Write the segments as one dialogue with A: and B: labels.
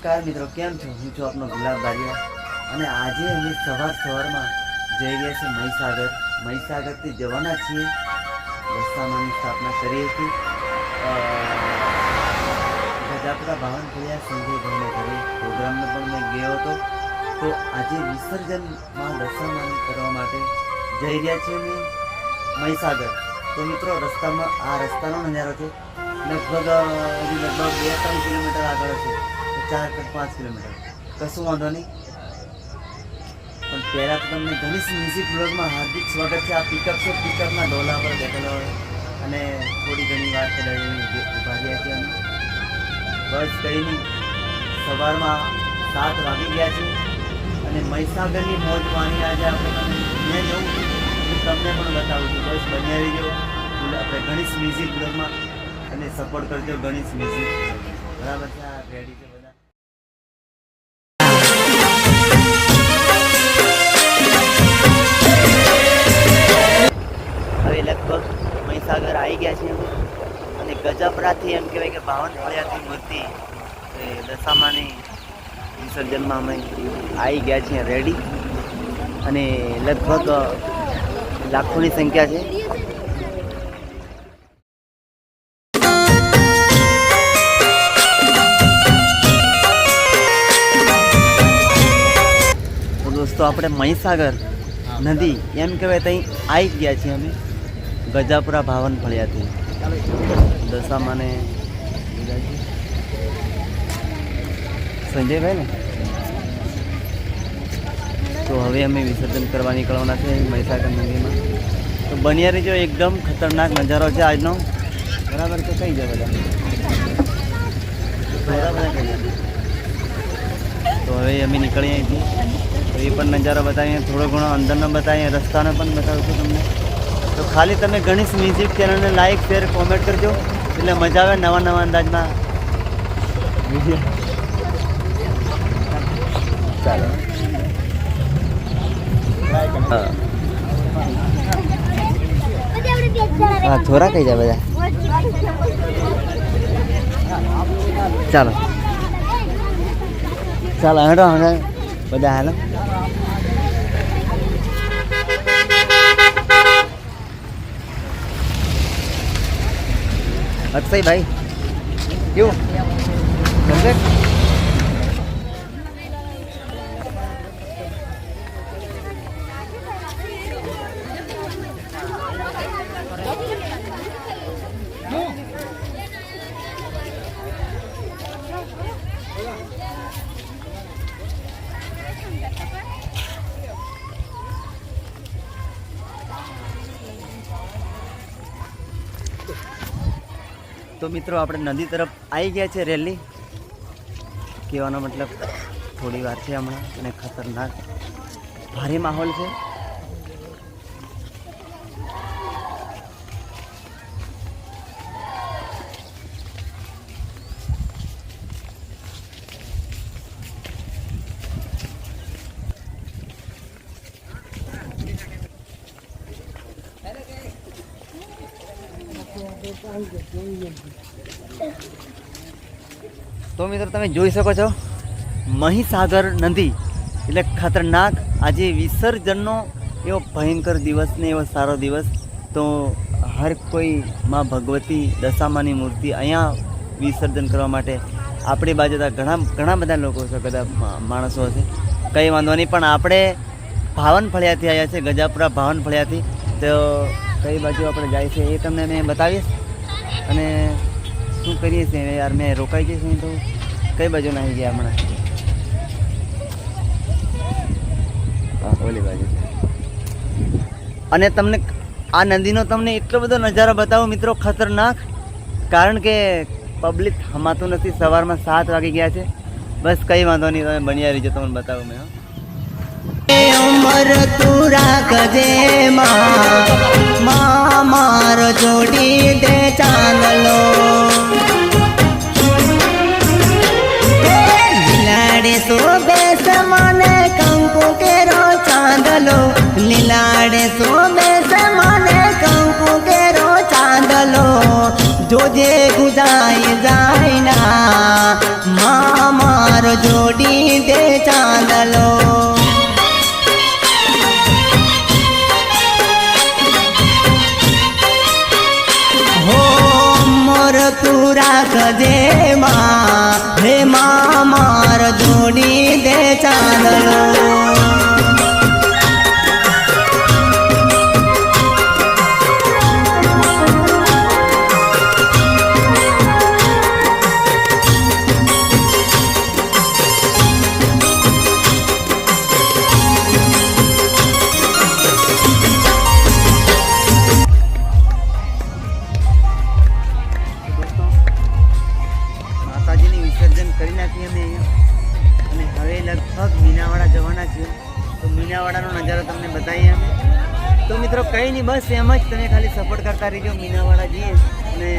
A: નમસ્કાર મિત્રો, કેમ છો? હું છું આપનો ગુલાબ બારિયા. અને આજે અમે સવાર સવારમાં જઈ રહ્યા છીએ મહીસાગર. મહીસાગરથી જવાના છીએ. રસ્તામાંની સ્થાપના કરી હતી. ગજાપુરા ભાવન થયા સંજયભાઈને ઘરે પ્રોગ્રામનો પણ મેં ગયો હતો. તો આજે વિસર્જનમાં દશામાની કરવા માટે જઈ રહ્યા છીએ અમે મહીસાગર. તો મિત્રો, રસ્તામાં આ રસ્તાનો નજારો છે. લગભગ લગભગ બે ત્રણ કિલોમીટર આગળ છે ચાર કે પાંચ કિલોમીટર. કશું વાંધો નહીં. પણ પહેલાં તો તમને ગણેશ મ્યુઝિક બ્લોગમાં હાર્દિક સ્વાગત છે. આ પિકઅપ છે પિકઅપના ડોલા પર બેઠેલો અને થોડી ઘણી વાત કરી ઊભા રહ્યા છે અમે. બસ કહીને સવારમાં સાત વાગી ગયા છે. અને મહીસાગરની મોજ પાણી આજે આપણે તમને જવું હું તમને પણ બતાવું છું. બસ બન્યા રહીજો આપણે ગણેશ મ્યુઝિક બ્લોગમાં અને સપોર્ટ કરજો ગણેશ મ્યુઝિક બરાબર છે? રેડી છે લગભગ મહીસાગર આવી ગયા છીએ અને ગજપરાથી એમ કહેવાય કે બાવન ફળિયાથી મૂર્તિ એ દશામાની વિસર્જનમાં અમે આવી ગયા છીએ રેડી અને લગભગ લાખોની સંખ્યા છે. દોસ્તો આપણે મહીસાગર નદી એમ કહેવાય ત્યાં આવી ગયા છીએ અમે. ગજાપુરા ભાવન ફળિયાથી. દશામાને સંજયભાઈ ને તો હવે અમે વિસર્જન કરવા નીકળવાના છે મહીસાગર નદીમાં તો બન્યા રહીજો, એકદમ ખતરનાક નજારો છે આજનો. બરાબર તો કઈ જાય બધા તો હવે અમે નીકળીએ અહીંથી. એ પણ નજારો બતાવીએ, થોડો ઘણો અંદરનો બતાવીએ, રસ્તાનો પણ બતાવું છું તમને. તો ખાલી તમે ગણેશ મ્યુઝિક ચેનલને લાઈક શેર કોમેન્ટ કરજો. એટલે મજા આવે નવા નવા અંદાજમાં. વીડિયો ચાલો. હા થોડા કઈ જાય બધા. ચાલો. ચાલો હેડો હવે બધા હાલો. ở xây đây yêu đúng đấy તો મિત્રો આપણે નદી તરફ આવી ગયા છે રેલી. કહેવાનો મતલબ થોડી વાર છે હમણાં અને ખતરનાક ભારે માહોલ છે. તો મિત્રો તમે જોઈ શકો છો, મહીસાગર નદી એટલે ખતરનાક આજે વિસર્જનનો એવો ભયંકર દિવસ ને એવો સારો દિવસ. તો હર કોઈ માં ભગવતી દશામાની મૂર્તિ અહીંયા વિસર્જન કરવા માટે આપણી બાજુ ઘણા ઘણા બધા લોકો છે, બધા માણસો છે કંઈ વાંધો નહીં, પણ આપણે ભાવન ફળિયાથી આવ્યા છે, ગજાપુરા ભાવન ફળિયાથી તો કઈ બાજુ આપણે જાય છે એ તમને મેં બતાવીશ. અને શું કરીએ છીએ? યાર મેં રોકાઈ જઈશ નહીં તો કઈ બાજુ નાહી ગયા હમણાં? હા ઓલી બાજુ. અને તમને આ નદીનો તમને એટલો બધો નજારો બતાવો મિત્રો ખતરનાક કારણ કે પબ્લિક હમાતું નથી સવારમાં સાત વાગી ગયા છે. બસ કંઈ વાંધો નહીં તમે બન્યા રહીજો તમને બતાવું મેં હો.
B: તુરા રાખજે માં માં જોડી દે ચાંદલો લાડે સો બેસ મને કંકુ કેરો
A: લગભગ મીનાવાડા જવાના છીએ. તો મીનાવાડાનો નજારો તમને બતાવીએ અમે. તો મિત્રો કંઈ નહીં, બસ એમ જ તમે ખાલી સપોર્ટ કરતા રહીજો. મીનાવાડા જઈએ અને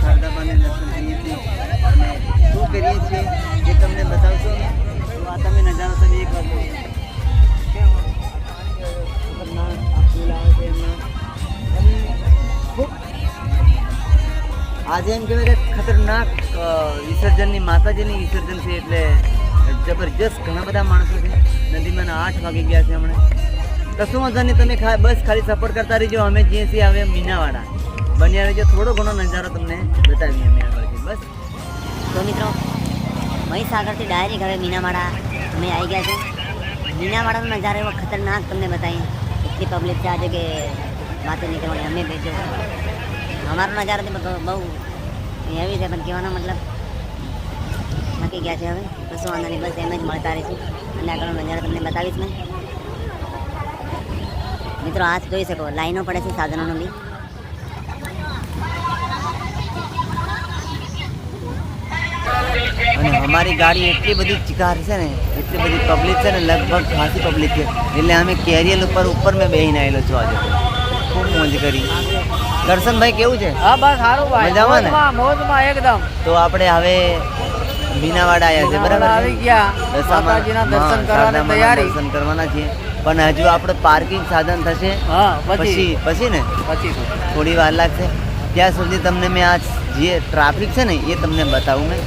A: શારદાબાને દર્શન કરીએ છીએ. અને શું કરીએ છીએ એ તમને બતાવશો તો આ તમે નજારો તમે એક વાર આજે એમ કહેવાય કે ખતરનાક વિસર્જનની માતાજીની વિસર્જન છે એટલે જબરજસ્ત ઘણા બધા માણસો છે. નદીમાં આઠ વાગી ગયા છે હમણાં. કશું વાંધો નહીં, તમે ખા, બસ ખાલી સપોર્ટ કરતા રહીજો. અમે જે છીએ હવે મીનાવાડા. બન્યા રહેજો. થોડો ઘણો નજારો તમને બતાવીએ અમે આગળથી બસ.
C: તો મિત્રો, મહીસાગરથી ડાયરેક્ટ હવે મીનાવાડા અમે આવી ગયા છે. મીનાવાડાનો નજારો એવો ખતરનાક તમને બતાવીએ. એટલી પબ્લિક છે આજે કે વાતે નહીં કરવાની. અમે ભેજો અમારો નજારો બહુ હેવી છે, પણ કહેવાનો મતલબ નક્કી ગયા છે હવે. કશું વાંધો નહીં બસ એમ જ મળતા રહીશું અને આગળનો નજારો તમને બતાવીશ મેં. મિત્રો આ જોઈ શકો લાઈનો પડે છે સાધનોનો. બી
A: અને અમારી ગાડી એટલી બધી ચિકાર છે ને એટલી બધી પબ્લિક છે ને લગભગ ખાસી પબ્લિક છે. એટલે અમે કેરિયર ઉપર ઉપર મેં બેહીને આવેલો છું આજે. ખૂબ મોજ કરી. દર્શનભાઈ કેવું છે?
D: હા બસ સારું ભાઈ.
A: મજામાં ને?
D: મોજમાં એકદમ.
A: તો આપણે હવે મીનાવાડા આવ્યા છે બરાબર
D: આવી ગયા. માતાજીના દર્શન કરવાની તૈયારી.
A: દર્શન કરવાના છીએ. પણ હજુ આપણે પાર્કિંગ સાધન થશે. પછી.
D: પછી
A: ને?
D: પછી
A: થોડી વાર લાગશે. ત્યાં સુધી તમને મેં આ જે ટ્રાફિક છે ને એ તમને બતાવું મેં.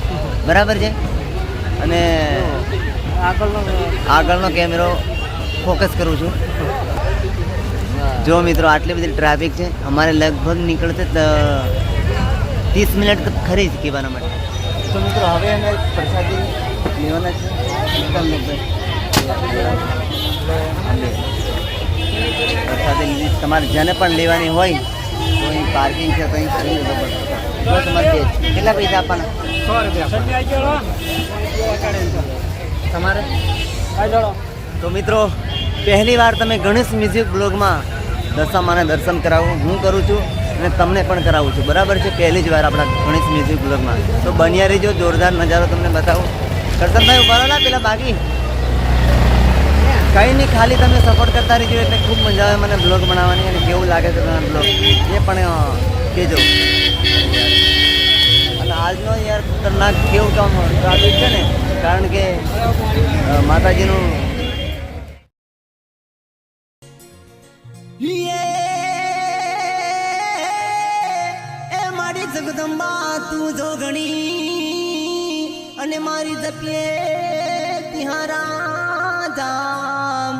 A: બરાબર છે? અને
D: આગળનો
A: આગળનો કેમેરો ફોકસ કરું છું. જો મિત્રો આટલી બધી ટ્રાફિક છે. અમારે લગભગ નીકળશે ત્રીસ મિનિટ ખરી જ કહેવાના માટે. તો મિત્રો હવે અમે પ્રસાદી લેવાના છે. પ્રસાદી તમારે જેને પણ લેવાની હોય તો અહીં પાર્કિંગ છે તો અહીં કરી લેવો પડશે તમારે કેટલા પૈસા આપવાના?
D: સો રૂપિયા
A: તમારે? તો મિત્રો પહેલી વાર તમે ગણેશ મ્યુઝિક બ્લોગમાં દશામાને દર્શન કરાવું. હું કરું છું. અને તમને પણ કરાવું છું. બરાબર છે? પહેલી જ વાર આપણા ગણેશ મ્યુઝિક બ્લોગમાં તો બન્યા રહેજો, જોરદાર નજારો તમને બતાવું. કરતનભાઈ ઊભા ના પેલા બાકી કંઈ નહીં, ખાલી તમે સપોર્ટ કરતા રહેજો, એટલે ખૂબ મજા આવે મને બ્લોગ બનાવવાની અને કેવું લાગે છે તમારા બ્લોગ એ પણ કહેજો. અને આજનો યાર ખતરનાક કેવું કામ ટ્રાફિક છે ને? કારણ કે માતાજીનું
B: જપીએ તિહારા જામ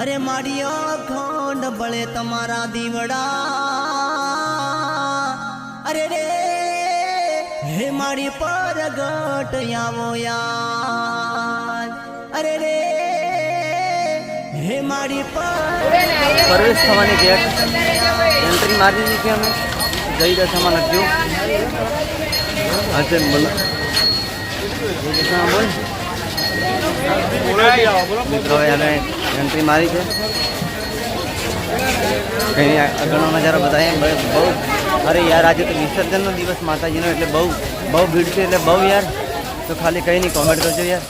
B: અરે મારી ખોંડ બળે તમારા દીવડા. અરે રે, હે મારી પરગટ આવો યાર. અરે રે, હે મારી પર
A: પ્રવેશ થવાની ગેટ એન્ટ્રી મારી દીધી અમે. જઈ દશામાં લખ્યું હશે બોલો જય દશામાં બોલ મિત્રો એન્ટ્રી મારી છે. કંઈ આગળનો નજારો બતાવીએ બહુ અરે યાર, આજે તો વિસર્જનનો દિવસ માતાજીનો, એટલે બહુ બહુ ભીડ છે, એટલે બહુ યાર. તો ખાલી કંઈ નહીં કોમેન્ટ કરજો યાર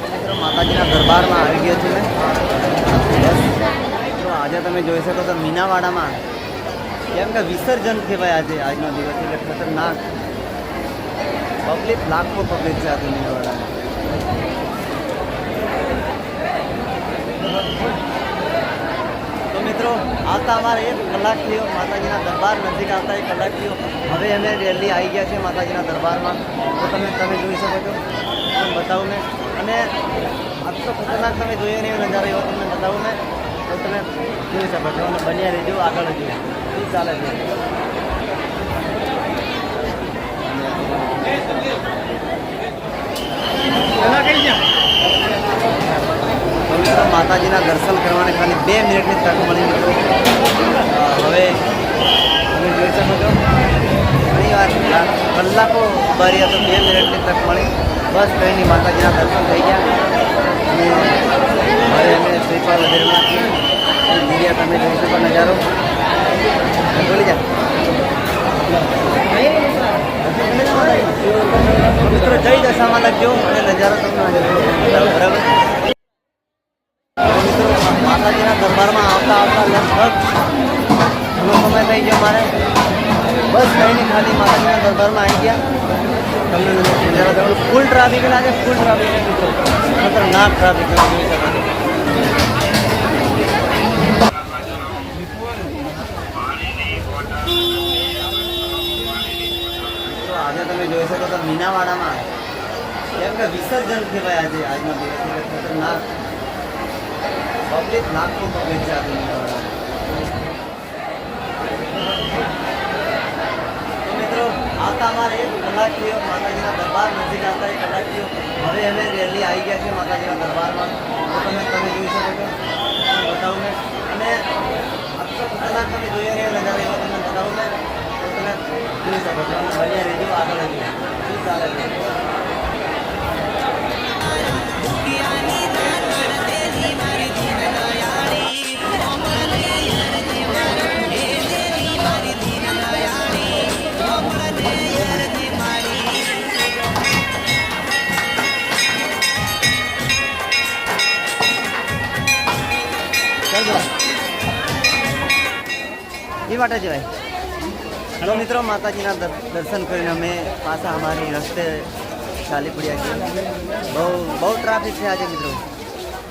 A: મિત્રો માતાજીના દરબારમાં આવી ગયો છું મિત્રો, આજે તમે જોઈ શકો તો મીનાવાડામાં. કેમ કે વિસર્જન કહેવાય આજે, આજનો દિવસ એટલે ખતરનાક. પબ્લિક, લાખો પબ્લિક છે આજે મીનાવાડામાં. તો મિત્રો, આવતા અમારે એક કલાક થયો માતાજીના દરબાર નજીક આવતા એક કલાક થયો હવે અમે રેલી આવી ગયા છે માતાજીના દરબારમાં. તો તમે તમે જોઈ શકો છો. તમને બતાવું ને. અને આટલો ખતરનાક તમે જોયો નહીં એવો નજારો એવો તમને બતાવું ને તો તમે જોઈ શકો છો. અને બન્યા રહેજો આગળ જો શું ચાલે છે. માતાજીના દર્શન કરવાની ખાલી બે મિનિટની તક મળી મિત્રો હવે તમે જોઈ શકો છો. ઘણી વાર કલાકો બારી હતો બે મિનિટની તક મળી. બસ નહીં, માતાજીના દર્શન થઈ ગયા. અને હવે અમે શ્રીપાલ મંદિરમાં છીએ તમે જોઈ શકો નજારો. બોલી જા. મિત્રો, જય દશામાં લખજો અને નજારો તમને બરાબર? મિત્રો, માતાજીના દરબારમાં આવતા આવતા લગભગ ઘણો સમય થઈ ગયો મારે. બસ ટ્રેનની ખાલી માતાજીના દરબારમાં આવી ગયા. તમને નજારો તમને ફૂલ ટ્રાફિક લાગે ફૂલ ટ્રાફિક મિત્રો ખતરનાક ટ્રાફિક તમે જોઈ શકો છો મિત્રો આજે તમે જોઈ શકો તો મીનાવાડામાં કેમ કે વિસર્જન કહેવાય આજે આજનો દિવસ એટલે ખતરનાક પબ્લિક લાખો પબ્લિક છે આજે મીનાવાડામાં તો મિત્રો આવતા અમારે એક કલાક થયો માતાજીના દરબાર નજીક આવતા એક કલાકીઓ હવે અમે રેલી આવી ગયા છે માતાજીના દરબારમાં. તો તમે તમે જોઈ શકો છો. બતાવું ને અને ખતરનાક તમે જોઈ રહ્યા નજારો એવા તમને બતાવું ને તો તમે જોઈ શકો છો. અને બન્યા રહેજો આગળ રહેજો શું ચાલે છે? ચાલ બોલો. એ માટે જવાય તો મિત્રો માતાજીના દર- દર્શન કરીને અમે પાછા અમારી રસ્તે ચાલી પડ્યા છીએ બહુ બહુ ટ્રાફિક છે આજે મિત્રો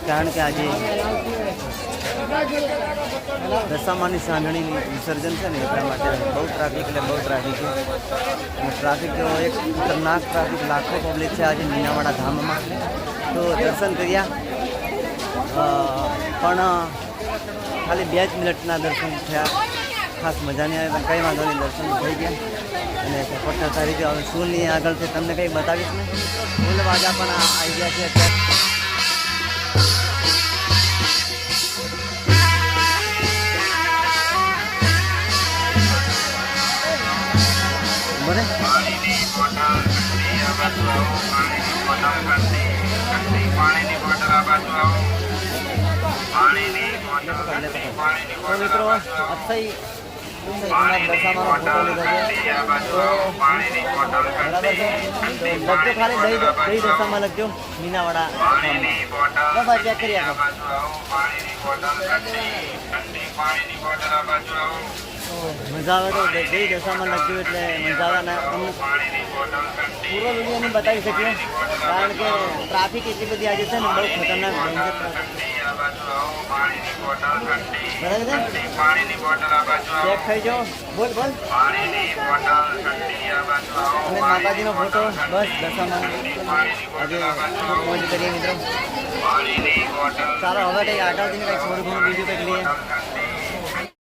A: કારણ કે આજે દશામાની સાંજણીની વિસર્જન છે ને એટલા માટે બહુ ટ્રાફિક એટલે બહુ ટ્રાફિક છે અને ટ્રાફિક તો એક ખતરનાક ટ્રાફિક લાખો પબ્લિક છે આજે મીનાવાડા ધામમાં તો દર્શન કર્યા અ, પણ ખાલી બે જ મિનિટના દર્શન થયા. ખાસ મજા નહીં આવે, કંઈ વાંધો નહીં, દર્શન થઈ ગયા. અને સારી રીતે હવે શું નહીં છે તમને કંઈ બતાવીશ ને? ફૂલ વાજા પણ આ- આઈડિયા છે અત્યારે. બને? મીનાવાડા કરી મજા આવે તો દહીં દશામાં લખ્યું એટલે મજા આવે ને અમુક પૂરો વીડિયો નહીં બતાવી શકીએ. કારણ કે ટ્રાફિક એટલી બધી આજે છે ને બહુ ખતરનાક ચેક થઈ જાઓ. બોલ બોલ. અને માતાજીનો ફોટો. બસ દશામાં. આજે ખૂબ મોજ કરીએ મિત્રો. ચાલો હવે કંઈક આગળ કંઈક થોડું ઘણું બીજું કંઈક લઈએ.